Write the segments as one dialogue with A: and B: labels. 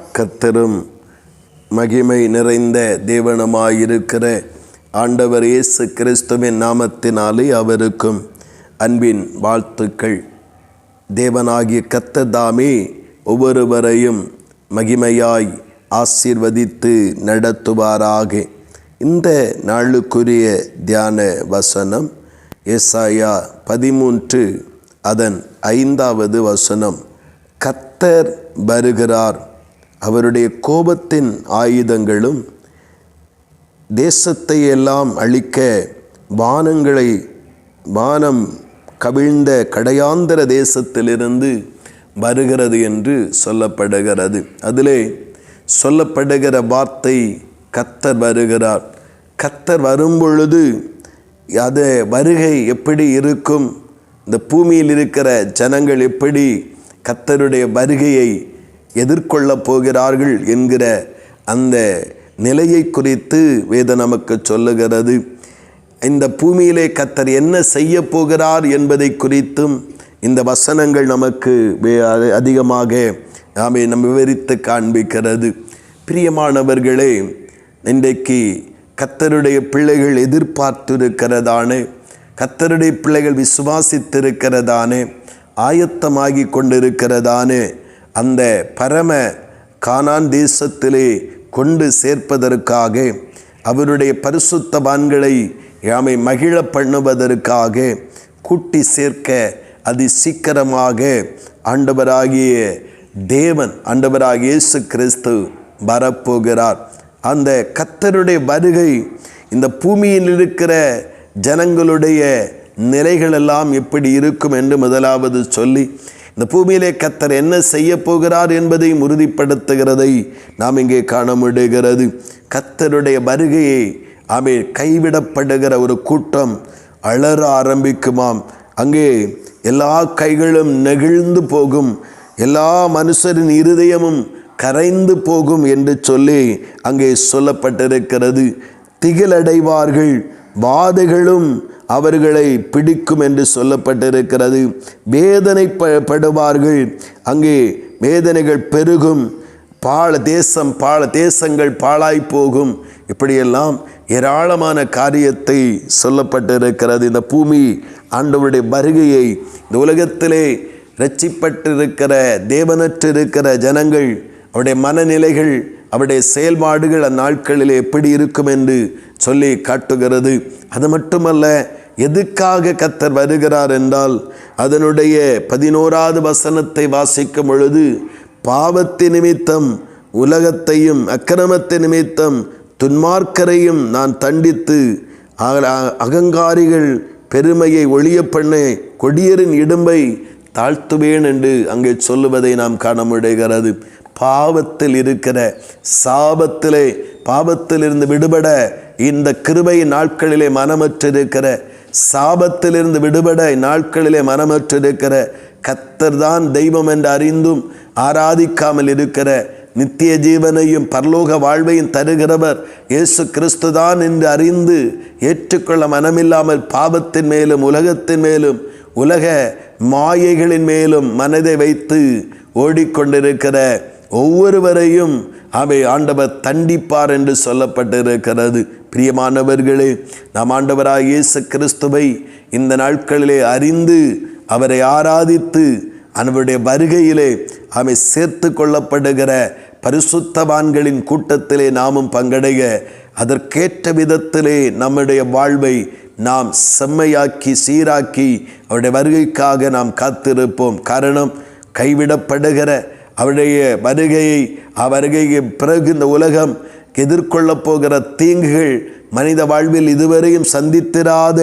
A: கத்தரும் மகிமை நிறைந்த தேவனமாயிருக்கிற ஆண்டவர் இயேசு கிறிஸ்துவின் நாமத்தினாலே அவருக்கும் அன்பின் வாழ்த்துக்கள். தேவனாகிய கத்ததாமே ஒவ்வொருவரையும் மகிமையாய் ஆசீர்வதித்து நடத்துவாராக. இந்த நாளுக்குரிய தியான வசனம் எஸ்ஐயா பதிமூன்று அதன் ஐந்தாவது வசனம். கத்தர் வருகிறார். அவருடைய கோபத்தின் ஆயுதங்களும் தேசத்தை எல்லாம் அழிக்க வானங்களை வானம் கவிழ்ந்த கடையாந்திர தேசத்திலிருந்து வருகிறது என்று சொல்லப்படுகிறது. அதிலே சொல்லப்படுகிற வார்த்தை கத்தர் வருகிறார். கத்தர் வரும்பொழுது அது வருகை எப்படி இருக்கும்? இந்த பூமியில் இருக்கிற ஜனங்கள் எப்படி கத்தருடைய வருகையை எதிர்கொள்ளப் போகிறார்கள் என்கிற அந்த நிலையை குறித்து வேத நமக்கு சொல்லுகிறது. இந்த பூமியிலே கத்தர் என்ன செய்ய போகிறார் என்பதை குறித்தும் இந்த வசனங்கள் நமக்கு அதிகமாக ஆமே நம்ம விவரித்து காண்பிக்கிறது. பிரியமானவர்களே இன்றைக்கு கத்தருடைய பிள்ளைகள் எதிர்பார்த்திருக்கிறதானே கத்தருடைய பிள்ளைகள் விசுவாசித்திருக்கிறதானே ஆயத்தமாகி கொண்டிருக்கிறதான அந்த பரம கானான் தேசத்திலே கொண்டு சேர்ப்பதற்காக அவருடைய பரிசுத்தவான்களை யாமை மகிழ பண்ணுவதற்காக கூட்டி சேர்க்க அதி சீக்கிரமாக ஆண்டவராகிய தேவன் ஆண்டவராகிய இயேசு கிறிஸ்து வரப்போகிறார். அந்த கத்தருடைய வருகை இந்த பூமியில் இருக்கிற ஜனங்களுடைய நிலைகளெல்லாம் எப்படி இருக்கும் என்று முதலாவது சொல்லி இந்த பூமியிலே கத்தர் என்ன செய்ய போகிறார் என்பதையும் உறுதிப்படுத்துகிறதை நாம் இங்கே காண முடிகிறது கத்தருடைய வருகையை ஆமே கைவிடப்படுகிற ஒரு கூட்டம் அலற ஆரம்பிக்குமாம். அங்கே எல்லா கைகளும் நெகிழ்ந்து போகும். எல்லா மனுஷரின் இருதயமும் கரைந்து போகும் என்று சொல்லி அங்கே சொல்லப்பட்டிருக்கிறது. திகிலடைவார்கள் வாதைகளும் அவர்களை பிடிக்கும் என்று சொல்லப்பட்டிருக்கிறது. வேதனைப்படுவார்கள் அங்கே வேதனைகள் பெருகும். பாழ தேசம் பாழ தேசங்கள் பாழாய் போகும். இப்படியெல்லாம் ஏராளமான காரியத்தை சொல்லப்பட்டிருக்கிறது. இந்த பூமி ஆண்டவருடைய வருகையை இந்த உலகத்திலே ரட்சிப்பட்டிருக்கிற தேவனற்றிருக்கிற ஜனங்கள் அவருடைய மனநிலைகள் அவருடைய செயல்பாடுகள் அந்நாட்களில் எப்படி இருக்கும் என்று சொல்லி காட்டுகிறது. அது மட்டுமல்ல எதுக்காக கத்தர் வருகிறார் என்றால் அதனுடைய பதினோராவது வசனத்தை வாசிக்கும் பொழுது பாவத்தின் நிமித்தம் உலகத்தையும் அக்கிரமத்தின் நிமித்தம் துன்மார்க்கரையும் நான் தண்டித்து அகங்காரிகள் பெருமையை ஒளிய பண்ண கொடியரின் இடும்பை தாழ்த்துவேன் என்று அங்கே சொல்லுவதை நாம் காண முடிகிறது. பாவத்தில் இருக்கிற சாபத்திலே பாவத்திலிருந்து விடுபட இந்த கிருபை நாட்களிலே மனமற்றிருக்கிற சாபத்திலிருந்து விடுபட நாட்களிலே மனமற்றிருக்கிற கத்தர் தான் தெய்வம் என்று அறிந்தும் ஆராதிக்காமல் இருக்கிற நித்திய ஜீவனையும் பரலோக வாழ்வையும் தருகிறவர் இயேசு கிறிஸ்து தான் என்று அறிந்து ஏற்றுக்கொள்ள மனமில்லாமல் பாவத்தின் மேலும் உலகத்தின் மேலும் உலக மாயைகளின் மேலும் மனதை வைத்து ஓடிக்கொண்டிருக்கிற ஒவ்வொருவரையும் அவை ஆண்டவர் தண்டிப்பார் என்று சொல்லப்பட்டிருக்கிறது. பிரியமானவர்களே நாம் ஆண்டவராக இயேசு கிறிஸ்துவை இந்த நாட்களிலே அறிந்து அவரை ஆராதித்து அவருடைய வருகையிலே அவை சேர்த்து கொள்ளப்படுகிற பரிசுத்தவான்களின் கூட்டத்திலே நாமும் பங்கடைய அதற்கேற்ற விதத்திலே நம்முடைய வாழ்வை நாம் செம்மையாக்கி சீராக்கி அவருடைய வருகைக்காக நாம் காத்திருப்போம். காரணம் கைவிடப்படுகிற அவருடைய வருகையை வருகைக்கு பிறகு இந்த உலகம் எதிர்கொள்ளப் போகிற தீங்குகள் மனித வாழ்வில் இதுவரையும் சந்தித்திராத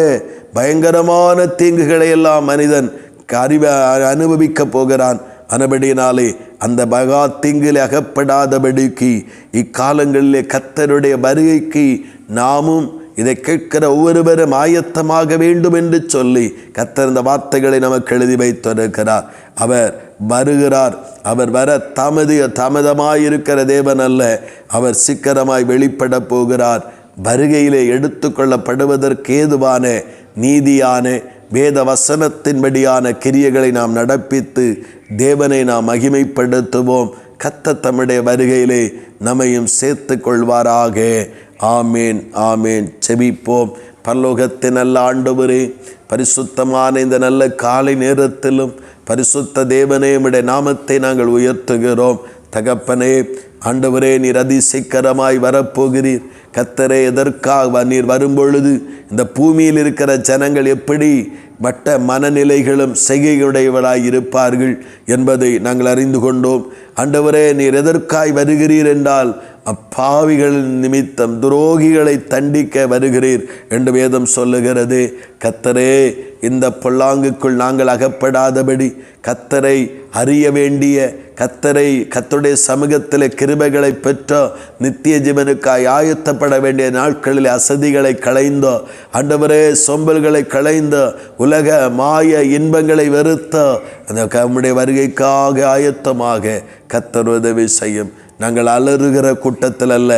A: பயங்கரமான தீங்குகளை எல்லாம் மனிதன் அறிவ அனுபவிக்கப் போகிறான். அனபடியினாலே அந்த மகா தீங்கில் அகப்படாதபடிக்கு இக்காலங்களிலே கத்தருடைய வருகைக்கு நாமும் இதை கேட்கிற ஒவ்வொருவரும் ஆயத்தமாக வேண்டும் என்று சொல்லி கத்தர் இந்த வார்த்தைகளை நமக்கு எழுதி வைத்திருக்கிறார். அவர் வருகிறார். அவர் வர தமது தாமதமாயிருக்கிற தேவன் அல்ல. அவர் சிக்கரமாய் வெளிப்பட போகிறார். வருகையிலே எடுத்துக்கொள்ளப்படுவதற்கு ஏதுவான நீதியான வேத வசனத்தின்படியான கிரியைகளை நாம் நடப்பித்து தேவனை நாம் மகிமைப்படுத்துவோம். கத்த தம்முடைய வருகையிலே நம்மையும் சேர்த்து கொள்வாராக. ஆமேன் ஆமேன். செபிப்போம். பரலோகத்தின் நல்ல ஆண்டவரே பரிசுத்தமான இந்த நல்ல காலை நேரத்திலும் பரிசுத்த தேவனே உம்முடைய நாமத்தை நாங்கள் உயர்த்துகிறோம். தகப்பனே ஆண்டவரே நீர் அதிசீக்கிரமாய் வரப்போகிறீர். கத்தரே எதற்காக நீர் வரும்பொழுது இந்த பூமியில் இருக்கிற ஜனங்கள் எப்படி வட்ட மனநிலைகளும் செய்கையுடையவராய் இருப்பார்கள் என்பதை நாங்கள் அறிந்து கொண்டோம். ஆண்டவரே நீர் எதற்காய் வருகிறீர் என்றால் அப்பாவிகள் நிமித்தம் துரோகிகளை தண்டிக்க வருகிறீர் என்று வேதம் சொல்லுகிறது. கத்தரே இந்த பொல்லாங்குக்குள் நாங்கள் அகப்படாதபடி கத்தரை அறிய வேண்டிய கத்தரை கத்தருடைய சமூகத்தில் கிருபைகளை பெற்ற நித்திய ஜீவனுக்காய் ஆயத்தப்பட வேண்டிய நாட்களில் அசதிகளை களைந்தோ ஆண்டவரே சொம்பல்களை களைந்த உலக மாய இன்பங்களை வெறுத்த அந்த நம்முடைய வருகைக்காக ஆயத்தமாக கத்தர் உதவி செய்யும். நாங்கள் அலறுகிற கூட்டத்தில் அல்ல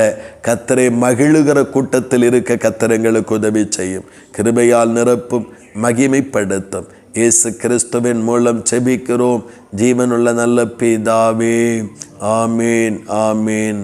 A: கத்தரை மகிழுகிற கூட்டத்தில் இருக்க கத்தர் எங்களுக்கு உதவி செய்யும். கிருபையால் நிரப்பும் மகிமைப்படுத்தும். இயேசு கிறிஸ்துவின் மூலம் செபிக்கிறோம் ஜீவனுள்ள நல்ல பிதாவே ஆமீன் ஆமீன்.